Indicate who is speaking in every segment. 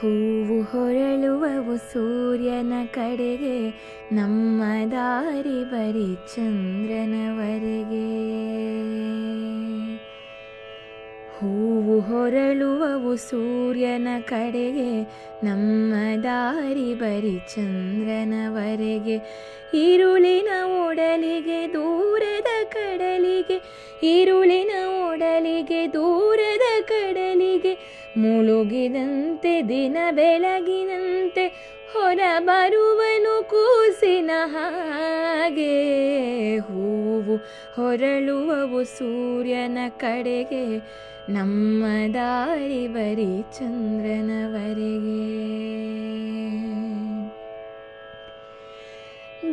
Speaker 1: ಹೂವು ಹೊರಳುವವು ಸೂರ್ಯನ ಕಡೆಗೆ, ನಮ್ಮ ದಾರಿ ಬರಿ ಚಂದ್ರನವರೆಗೆ. ಹೂವು ಹೊರಳುವವು ಸೂರ್ಯನ ಕಡೆಗೆ, ನಮ್ಮ ದಾರಿ ಬರಿ ಚಂದ್ರನವರೆಗೆ. ಈರುಳಿನ ಒಡಲಿಗೆ, ದೂರದ ಕಡಲಿಗೆ, ಈರುಳಿನ ದೂರದ ಕಡಲಿಗೆ ಮುಳುಗಿದಂತೆ, ದಿನ ಬೆಳಗಿನಂತೆ ಹೊರ ಬರುವನು ಕೂಸಿನ ಹಾಗೆ. ಹೂವು ಹೊರಳುವವು ಸೂರ್ಯನ ಕಡೆಗೆ, ನಮ್ಮ ದಾರಿ ಬರೀ ಚಂದ್ರನವರೆಗೆ.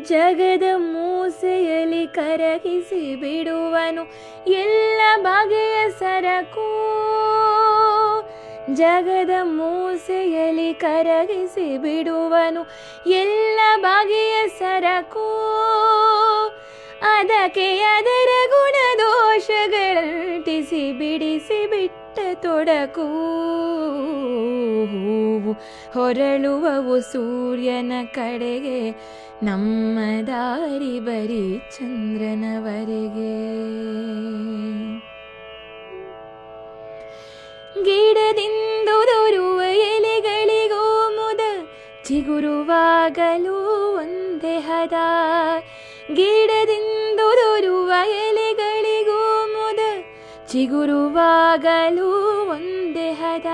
Speaker 1: ಜಗದ ಮೂಸೆಯಲ್ಲಿ ಕರಗಿಸಿ ಬಿಡುವನು ಎಲ್ಲ ಬಗೆಯ ಸರಕು ಜಗದ ಮೂಸೆಯಲ್ಲಿ ಕರಗಿಸಿ ಬಿಡುವನು ಎಲ್ಲ ಬಗೆಯ ಸರಕು. ಅದಕ್ಕೆ ಅದರ ಗುಣ ದೋಷಗಳಂಟಿಸಿ ಬಿಡಿಸಿ ಬಿಟ್ಟ ತೊಡಕು. ಹೂವು ಹೊರಳುವವು ಸೂರ್ಯನ ಕಡೆಗೆ, ನಮ್ಮ ದಾರಿ ಬರೀ ಚಂದ್ರನವರೆಗೆ. ಚಿಗುರುವಾಗಲೂ ಒಂದೇ ಹದ. ಗಿಡದಿಂದುದುರುವ ಎಲೆಗಳಿಗೂ ಮುದ. ಚಿಗುರುವಾಗಲೂ ಒಂದೇ ಹದ.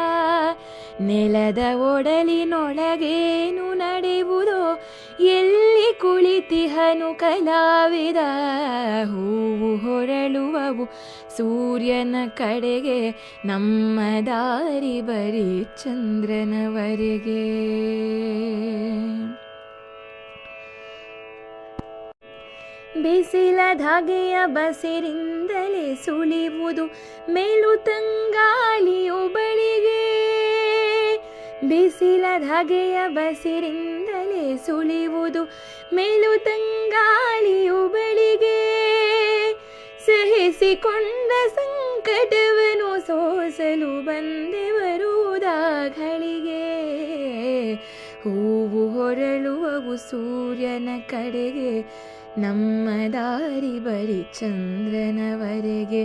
Speaker 1: ನೆಲದ ಒಡಲಿನೊಳಗೇನು ನಡೆಯುವುದೋ ಎಲ್ಲಿ ಕುಳಿತಿಹನು ಕಲಾವಿದ. ಹೂವು ಹೊರಳುವವು ಸೂರ್ಯನ ಕಡೆಗೆ, ನಮ್ಮ ದಾರಿ ಬರೀ ಚಂದ್ರನವರೆಗೆ. ಬಿಸಿಲ ಧಾಗೆಯ ಬಸಿರಿಂದಲೇ ಸುಳಿವುದು ಮೇಲು ತಂಗಾಳಿಯು ಬಳಿಗೆ. ಬಿಸಿಲ ಧಾಗೆಯ ಬಸಿರಿಂದಲೇ ಸುಳಿವುದು ಮೇಲು ತಂಗಾಳಿಯು ಬಳಿಗೆ. ಸಹಿಸಿಕೊಂಡ ಸಂಕಟವನು ಸೋಸಲು ಬಂದೆವರುದಾಗಳಿಗೆ ಹೂವು ಹೊರಳುವವು ಸೂರ್ಯನ ಕಡೆಗೆ, ನಮ್ಮ ದಾರಿ ಬರಿ ಚಂದ್ರನವರೆಗೆ.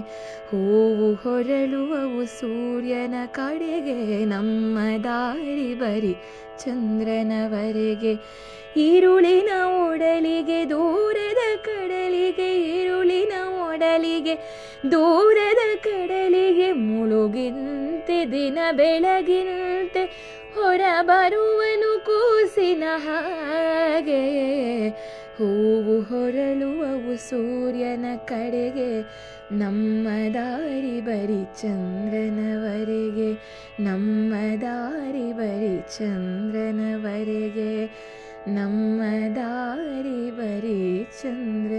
Speaker 1: ಹೂವು ಹೊರಳುವವು ಸೂರ್ಯನ ಕಡೆಗೆ, ನಮ್ಮ ದಾರಿ ಬರಿ ಚಂದ್ರನವರೆಗೆ. ಈರುಳಿನ ಒಡಲಿಗೆ, ದೂರದ ಕಡಲಿಗೆ, ಈರುಳಿನ ಒಡಲಿಗೆ. ದೂರದ ಕಡಲಿಗೆ ಮುಳುಗಿಂತೆ, ದಿನ ಬೆಳಗಿನಂತೆ ಹೊರಬರುವನು ಕೂಸಿನ ಹಾಗೆ. ಹೂವು ಹೊರಳುವವು ಸೂರ್ಯನ ಕಡೆಗೆ, ನಮ್ಮ ದಾರಿ ಬರಿ ಚಂದ್ರನವರೆಗೆ. ನಮ್ಮ ದಾರಿ ಬರಿ ಚಂದ್ರನವರೆಗೆ, ನಮ್ಮ ದಾರಿ ಬರಿ ಚಂದ್ರ